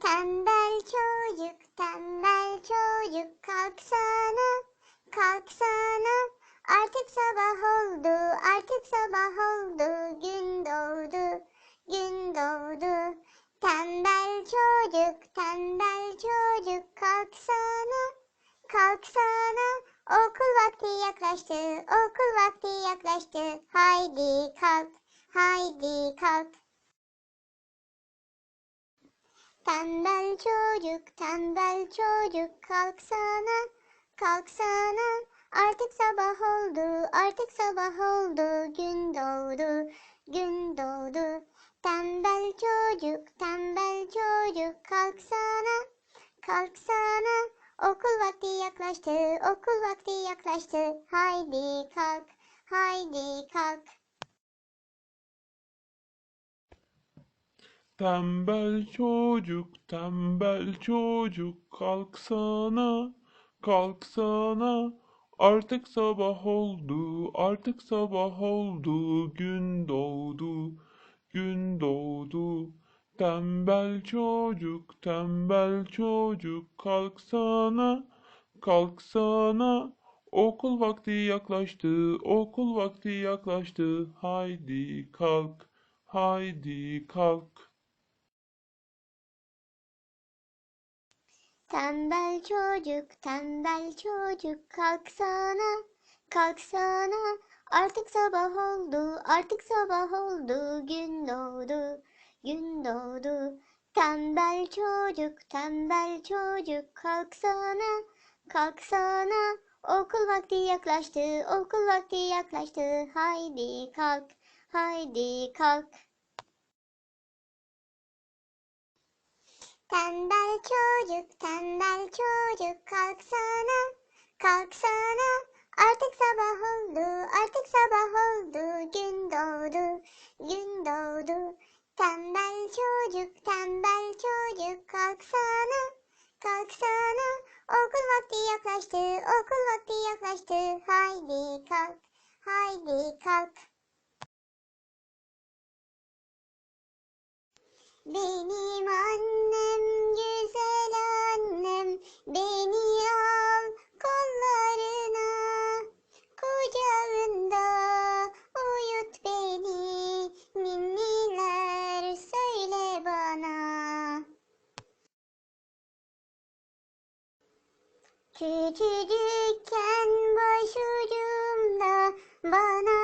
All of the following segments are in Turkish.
Tembel çocuk, tembel çocuk kalksana, kalksana. Artık sabah oldu, artık sabah oldu, gün doğdu, gün doğdu. Tembel çocuk, tembel çocuk kalksana, kalksana. Okul vakti yaklaştı, okul vakti yaklaştı. Haydi kalk, haydi kalk. Tembel çocuk, tembel çocuk kalksana, kalksana. Artık sabah oldu, artık sabah oldu, gün doğdu, gün doğdu. Tembel çocuk, tembel çocuk kalksana, kalksana. Okul vakti yaklaştı, okul vakti yaklaştı. Haydi kalk, haydi kalk. Tembel çocuk, tembel çocuk kalksana, kalksana. Artık sabah oldu, artık sabah oldu, gün doğdu, gün doğdu. Tembel çocuk, tembel çocuk kalksana, kalksana. Okul vakti yaklaştı, okul vakti yaklaştı. Haydi kalk, haydi kalk. Tembel çocuk, tembel çocuk kalksana, kalksana. Artık sabah oldu, artık sabah oldu, gün doğdu, gün doğdu. Tembel çocuk, tembel çocuk kalksana, kalksana. Okul vakti yaklaştı, okul vakti yaklaştı. Haydi kalk, haydi kalk. Tembel çocuk, tembel çocuk kalksana, kalksana. Artık sabah oldu, artık sabah oldu, gün doğdu, gün doğdu. Tembel çocuk, tembel çocuk kalksana, kalksana. Okul vakti yaklaştı, okul vakti yaklaştı. Haydi kalk, haydi kalk. Benim annem güzel annem beni al kollarına. Kucağında uyut beni ninniler söyle bana. Küçücükken başucumda bana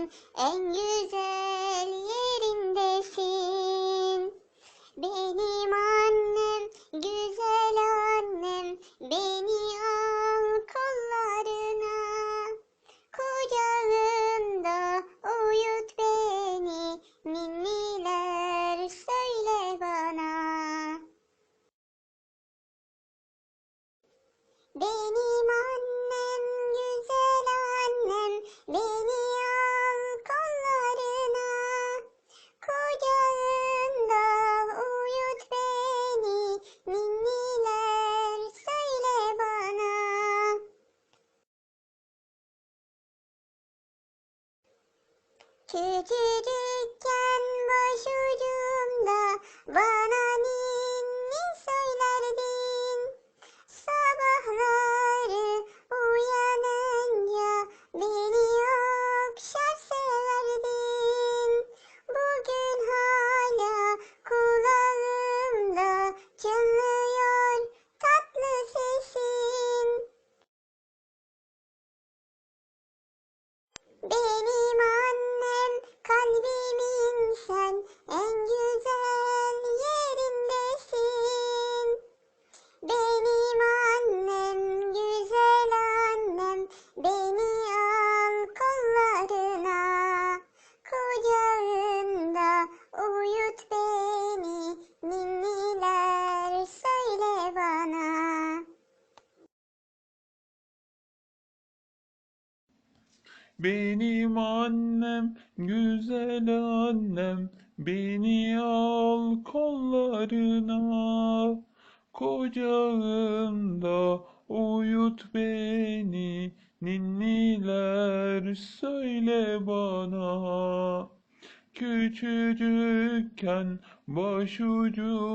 sen en güzel yerindesin. Benim annem, güzel annem, beni al kollarına. Kucağında uyut beni, ninniler söyle bana. Benim annem, Benim annem, güzel annem, beni al kollarına. Kucağında uyut beni, ninniler söyle bana. Küçücükken başucumda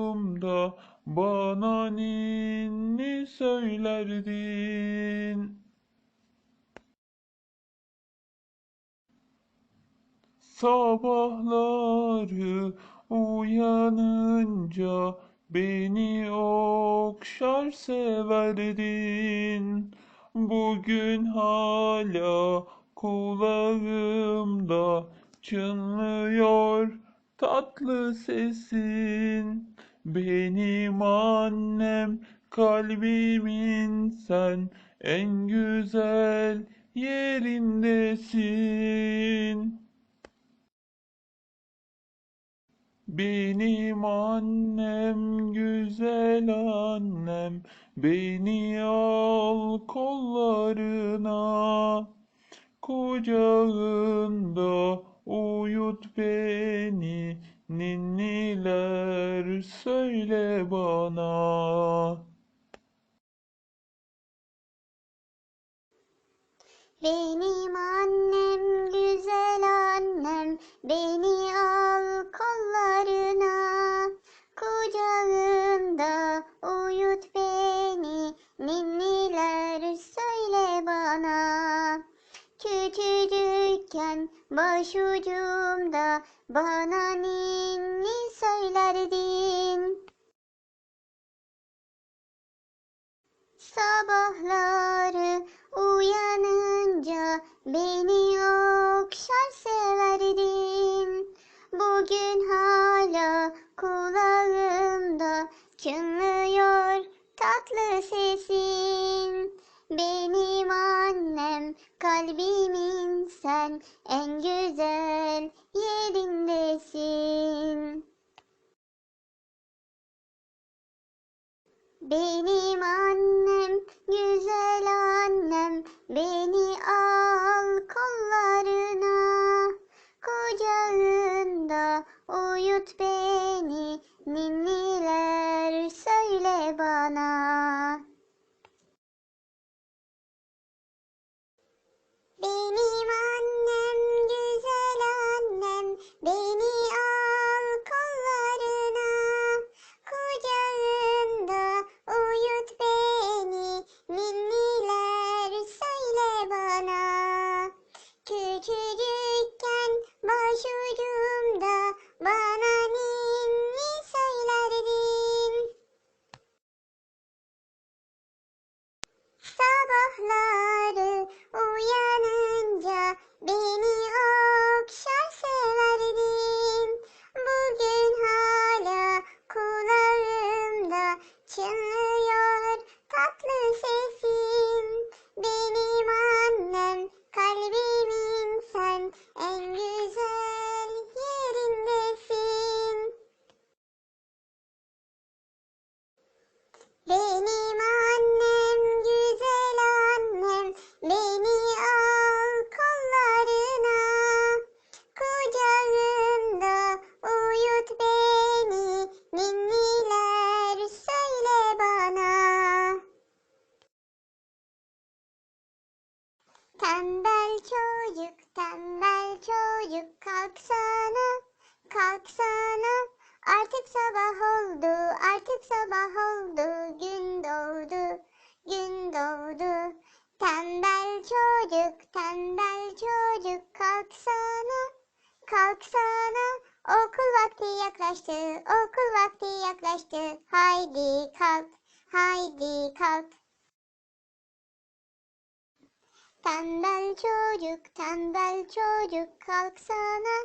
Sabahları uyanınca beni okşar severdin. Bugün hala kulağımda çınlıyor tatlı sesin. Benim annem kalbimin sen en güzel yerindesin. Benim annem güzel annem beni al kollarına kucağında uyut beni ninniler söyle bana. Benim annem güzel annem beni al ninniler söyle bana küçücükken başucumda bana ninni söylerdin Sabahları uyanınca beni okşar severdin. Bugün hala kulağımda çınlıyor tatlı sesin. Benim annem kalbimin sen en güzel yerindesin. Benim annem, güzel annem, beni al kollarına. Kucağında uyut beni, söyle bana. Benim annem, güzel annem, beni çocuk, tembel çocuk kalksana, kalksana. Okul vakti yaklaştı, okul vakti yaklaştı. Haydi kalk, haydi kalk. Tembel çocuk, tembel çocuk kalksana,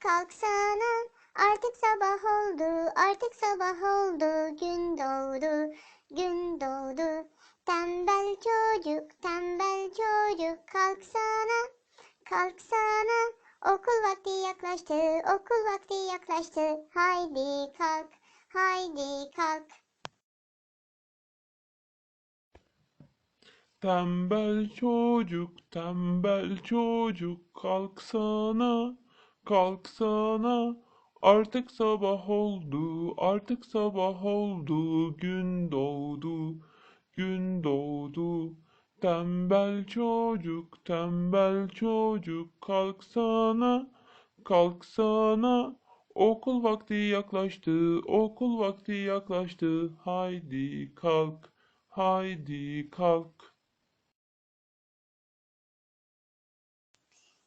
kalksana. Artık sabah oldu, artık sabah oldu, gün doğdu, gün doğdu. Tembel çocuk, tembel çocuk kalksana, kalksana. Okul vakti yaklaştı, okul vakti yaklaştı. Haydi kalk, haydi kalk. Tembel çocuk, tembel çocuk, kalksana, kalksana. Artık sabah oldu, artık sabah oldu, gün doğdu, gün doğdu. Tembel çocuk, tembel çocuk, kalksana, kalksana. Okul vakti yaklaştı, okul vakti yaklaştı. Haydi kalk, haydi kalk.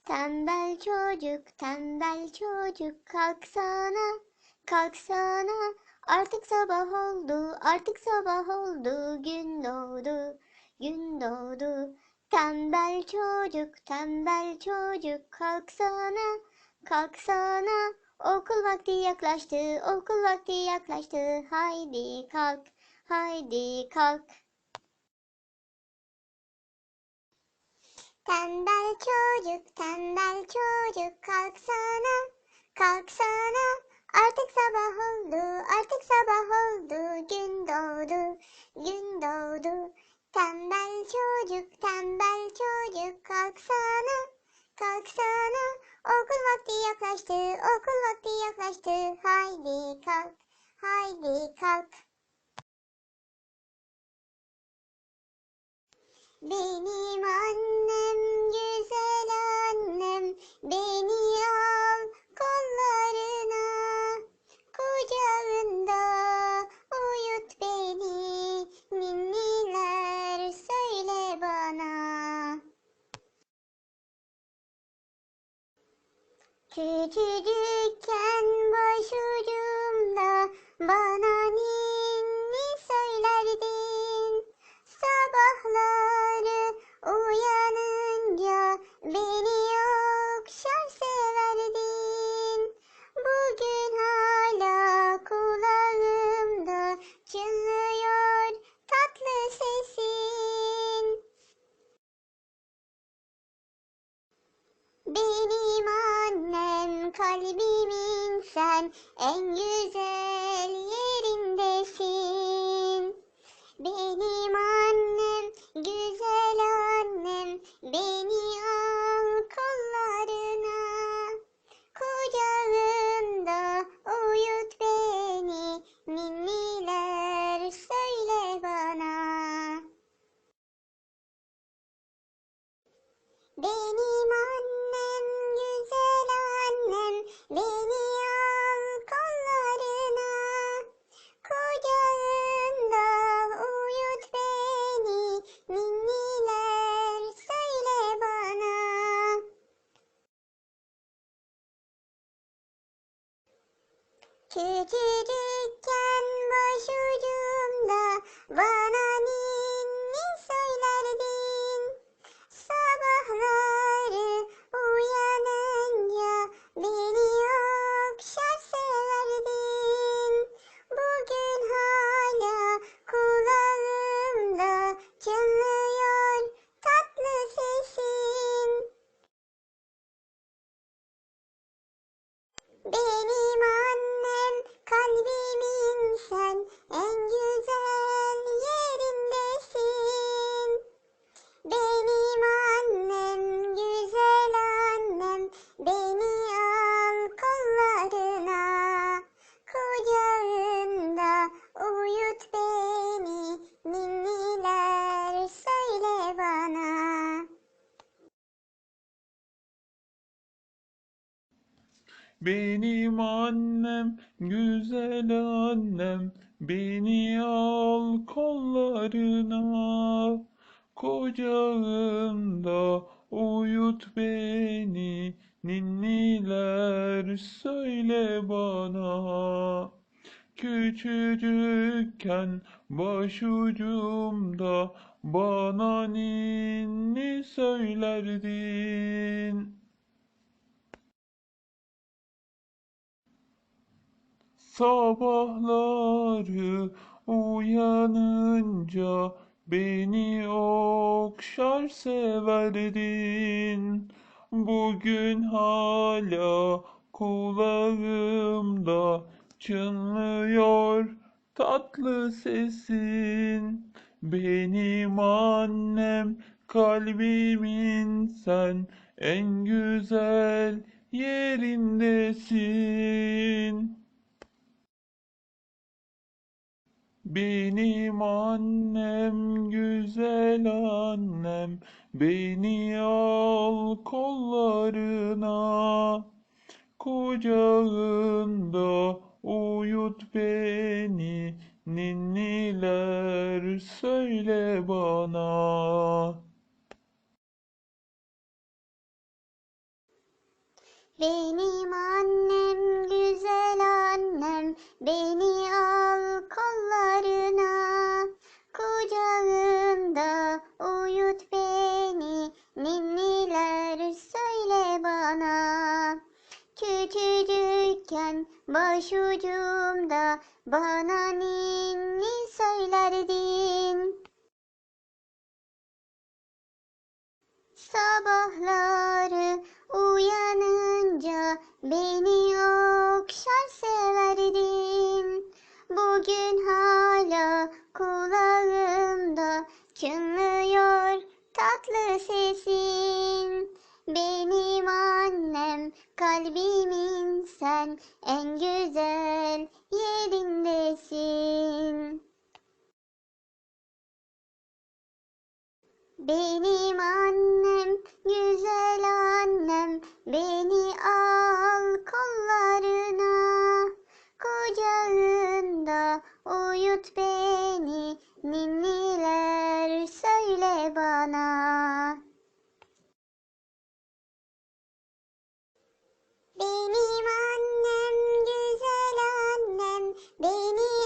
Tembel çocuk, tembel çocuk kalksana, kalksana. Artık sabah oldu, artık sabah oldu, gün doğdu, gün doğdu. Tembel çocuk, tembel çocuk kalksana, kalksana. Okul vakti yaklaştı, okul vakti yaklaştı. Haydi kalk, haydi kalk. Tembel çocuk, tembel çocuk kalksana, kalksana. Artık sabah oldu, artık sabah oldu, gün doğdu, gün doğdu. Tembel çocuk, tembel çocuk kalksana, kalksana. Okul vakti yaklaştı, okul vakti yaklaştı. Haydi kalk, haydi kalk. Benim annem güzel annem beni al kollarına kucağında uyut beni. Ninniler söyle bana. Küçücükken başucumda bana ninni söylerdin. Sabahları uyanınca beni Küçücükken başucumda bana Kucağında uyut beni ninniler söyle bana. Benim annem, güzel annem, beni al kollarına. Kucağında uyut beni, ninniler söyle bana. Küçücükken başucumda bana ninni söylerdin. Sabahları uyanınca beni okşar severdin. Bugün hala kulağımda çınlıyor tatlı sesin. benim annem, kalbimin sen en güzel yerindesin. Benim annem, güzel annem, beni al kollarına. Kucağında uyut beni, ninniler söyle bana. Benim annem, güzel annem, beni al kollarına. Kucağında uyut beni, ninniler Küçücükken başucumda bana ninni söylerdin. Sabahları uyanınca beni okşar severdin. Bugün hala kulağımda çınlıyor tatlı sesin. Benim annem, kalbimin sen en güzel yerindesin. Benim annem, güzel annem, beni al kollarına. Kucağında uyut beni, ninniler söyle bana. Benim annem, güzel annem, beni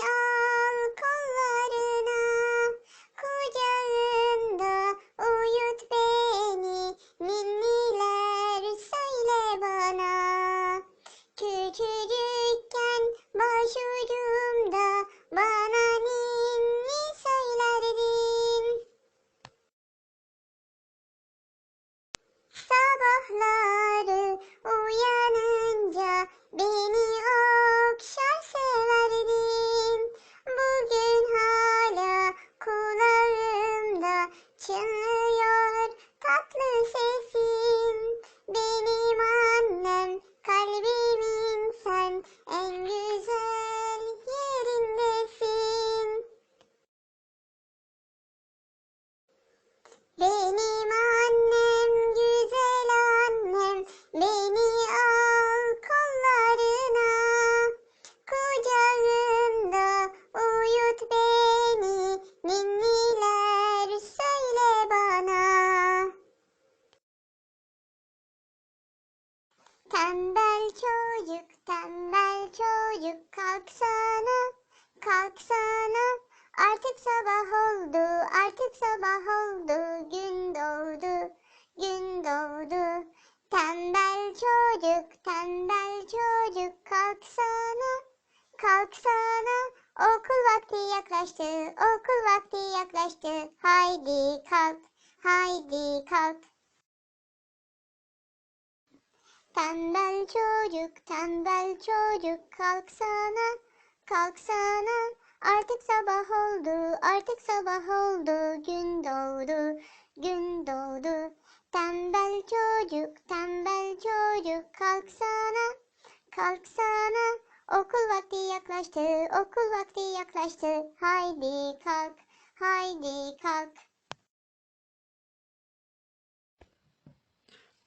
Tembel çocuk, tembel çocuk kalksana, kalksana. Artık sabah oldu, artık sabah oldu, gün doğdu, gün doğdu. Tembel çocuk, tembel çocuk kalksana, kalksana. Okul vakti yaklaştı, okul vakti yaklaştı. Haydi kalk, haydi kalk.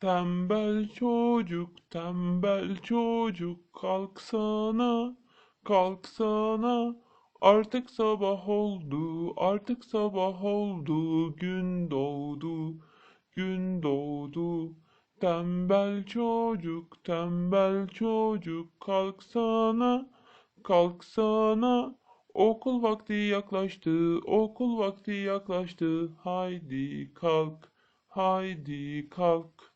Tembel çocuk, tembel çocuk kalksana, kalksana. Artık sabah oldu, artık sabah oldu, gün doğdu, gün doğdu. Tembel çocuk, tembel çocuk kalksana, kalksana. Okul vakti yaklaştı, okul vakti yaklaştı. Haydi kalk, haydi kalk.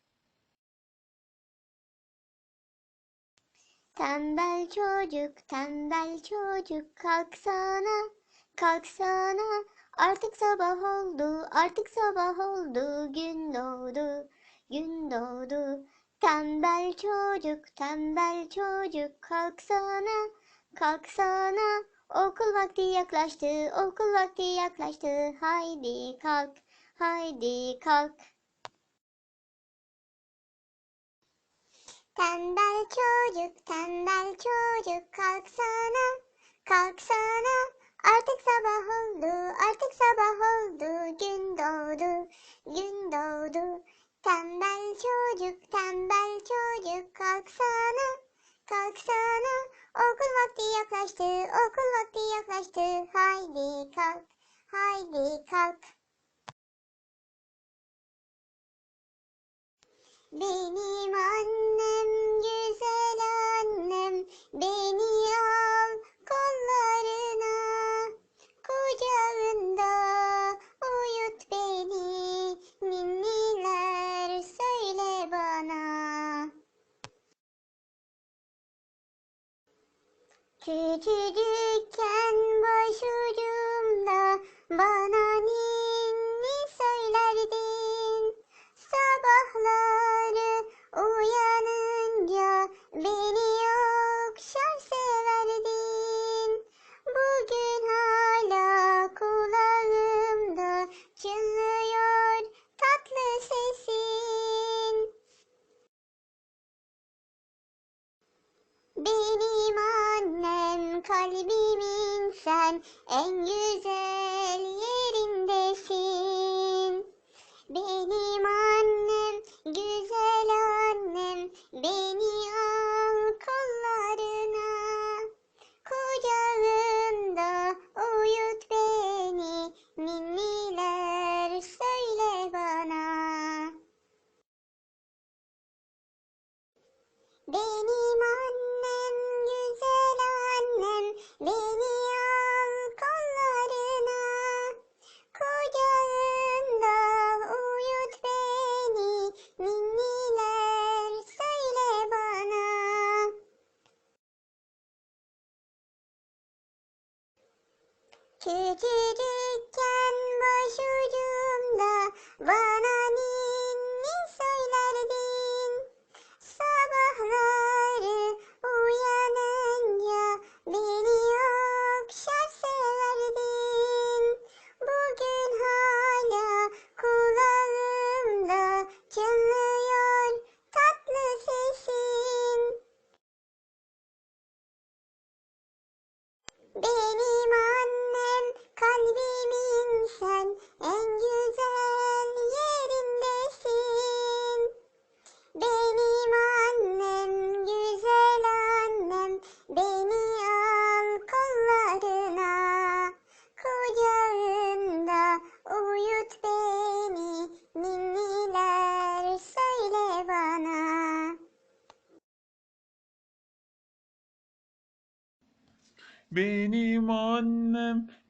Tembel çocuk, tembel çocuk kalksana, kalksana. Artık sabah oldu, artık sabah oldu, gün doğdu, gün doğdu. Tembel çocuk, tembel çocuk kalksana, kalksana. Okul vakti yaklaştı, okul vakti yaklaştı. Haydi kalk, haydi kalk. Tembel çocuk, tembel çocuk kalksana, kalksana. Artık sabah oldu, artık sabah oldu. Gün doğdu, gün doğdu. Tembel çocuk, tembel çocuk kalksana, kalksana. Okul vakti yaklaştı, okul vakti yaklaştı. Haydi kalk, haydi kalk. Benim annem güzel annem beni al kollarına. Kucağında uyut beni ninniler söyle bana. Küçücükken başucumda bana ninni Sabahları uyanınca beni okşar severdin. Bugün hala kulağımda çınlıyor tatlı sesin. Benim annem kalbimin sen en güzel yerindesin. Benim annem, beni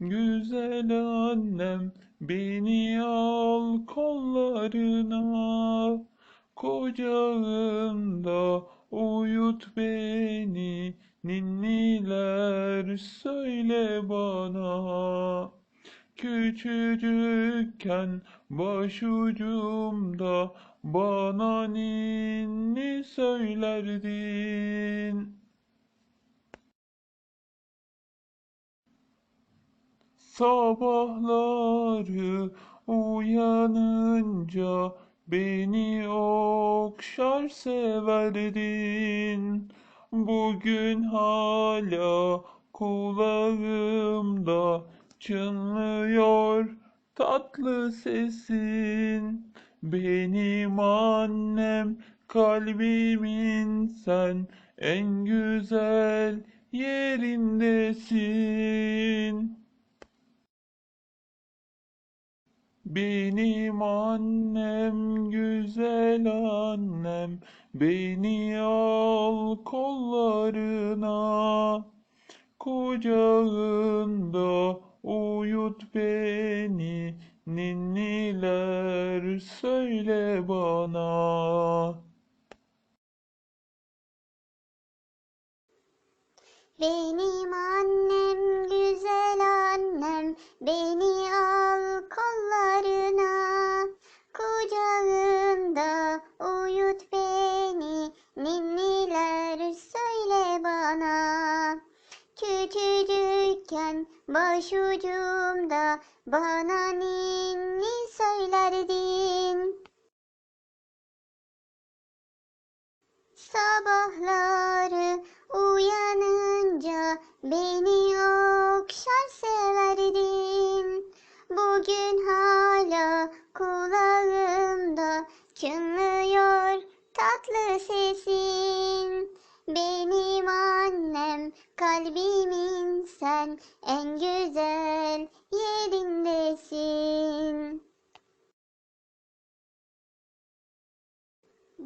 güzel annem, beni al kollarına. Kucağında uyut beni, ninniler söyle bana. Küçücükken başucumda bana ninni söylerdin. Sabahları uyanınca beni okşar severdin. Bugün hala kulağımda çınlıyor tatlı sesin. Benim annem kalbimin sen en güzel yerindesin. Benim annem güzel annem beni al kollarına kucağında uyut beni ninniler söyle bana. Benim annem güzel annem beni al kollarına kucağında uyut beni ninniler söyle bana küçücükken başucumda bana ninni söylerdin. Sabahları uyanınca beni okşar severdin. Bugün hala kulağımda çınlıyor tatlı sesin. Benim annem, kalbimin sen en güzel yerindesin.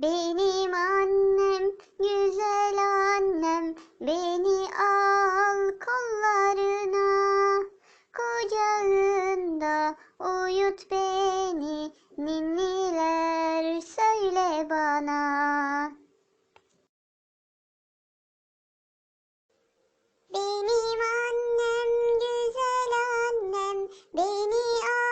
Benim annem, güzel annem, beni al kollarına. Kucağında uyut beni, ninniler söyle bana. Benim annem, güzel annem, beni al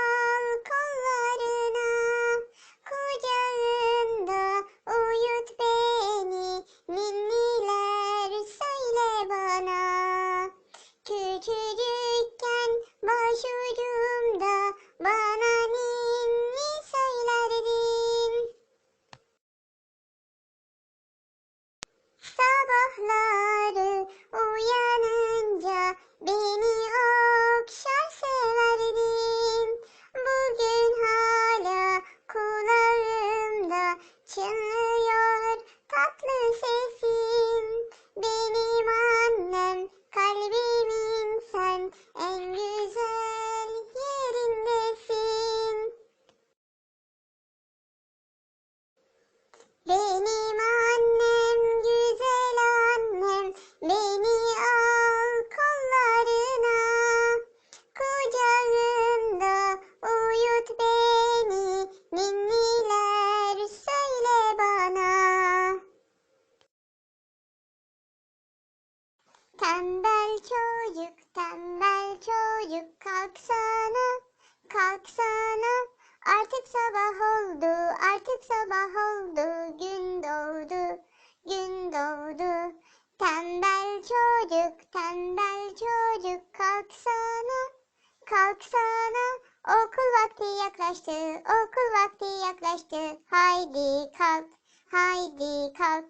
kalk.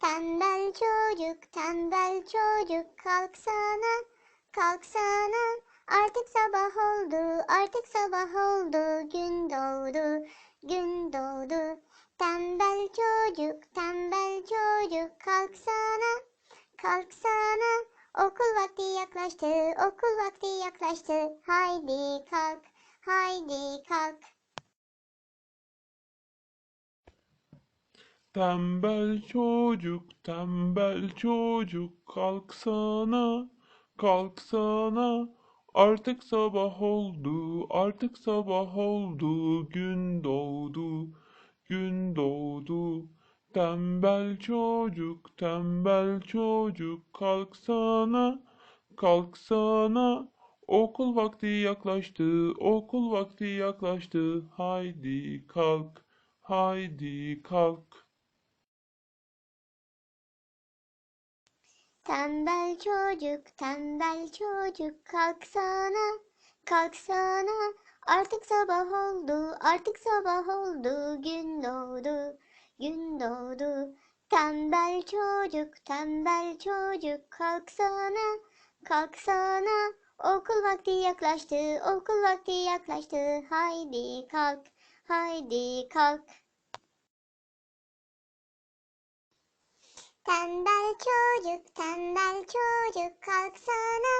Tembel çocuk, tembel çocuk kalksana, kalksana. Artık sabah oldu, artık sabah oldu, gün doğdu, gün doğdu. Tembel çocuk, tembel çocuk kalksana, kalksana. Okul vakti yaklaştı, okul vakti yaklaştı. Haydi kalk, haydi kalk. Tembel çocuk, tembel çocuk kalksana, kalksana. Artık sabah oldu, artık sabah oldu, gün doğdu, gün doğdu. Tembel çocuk, tembel çocuk kalksana, kalksana. Okul vakti yaklaştı, okul vakti yaklaştı. Haydi kalk, haydi kalk. Tembel çocuk, tembel çocuk kalksana, kalksana. Artık sabah oldu, artık sabah oldu, gün doğdu, gün doğdu. Tembel çocuk, tembel çocuk kalksana, kalksana. Okul vakti yaklaştı, okul vakti yaklaştı. Haydi kalk, haydi kalk. Tembel çocuk, tembel çocuk kalksana,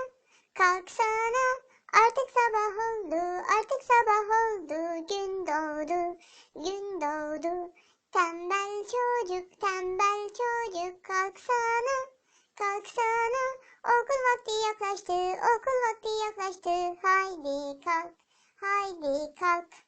kalksana. Artık sabah oldu, artık sabah oldu, gün doğdu, gün doğdu. Tembel çocuk, tembel çocuk kalksana, kalksana. Okul vakti yaklaştı, okul vakti yaklaştı. Haydi kalk, haydi kalk.